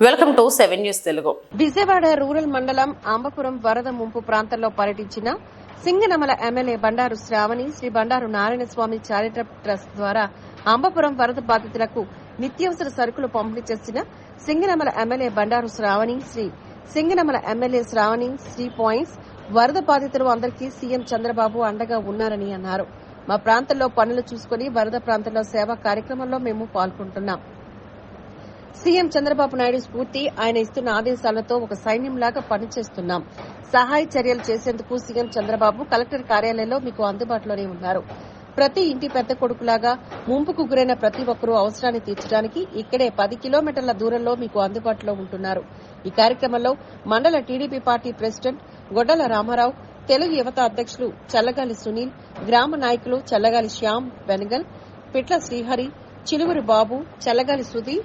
Welcome to seven news Telugu. Vijayawada rural మండలం ఆంబపురం వరద ముంపు ప్రాంతంలో పర్యటించిన Singanamala MLA Bandaru Sravani Sree Bandaru Narayana Swamy charitable trust ద్వారా అంబపురం వరద బాధితులకు నిత్యావసర సరుకులు పంపిణీ చేసిన Singanamala MLA Bandaru Sravani Sree Singanamala MLA Sravani Sree points వరద బాధితులు అందరికీ సీఎం చంద్రబాబు అండగా ఉన్నారని అన్నారు. మా ప్రాంతంలో పనులు చూసుకుని వరద ప్రాంతంలో సేవా కార్యక్రమంలో మేము పాల్గొంటున్నాం. సీఎం చంద్రబాబు నాయుడు స్ఫూర్తి ఆయన ఇస్తున్న ఆదేశాలతో ఒక సైన్యంలాగా పనిచేస్తున్నాం. సహాయ చర్యలు చేసేందుకు సీఎం చంద్రబాబు కలెక్టర్ కార్యాలయంలో మీకు అందుబాటులోనే ఉన్నారు. ప్రతి ఇంటి పెద్ద కొడుకులాగా ముంపుకు గురైన ప్రతి ఒక్కరూ అవసరాన్ని తీర్చడానికి ఇక్కడే పది కిలోమీటర్ల దూరంలో మీకు అందుబాటులో ఉంటున్నారు. ఈ కార్యక్రమంలో మండల TDP party president Goddala Ramarao Telugu యువత అధ్యక్షులు చల్లగాలి సునీల్ గ్రామ నాయకులు చల్లగాలి శ్యామ్ బెనగల్ పిట్ల శ్రీహరి చిలువురి బాబు చల్లగాలి సుధీర్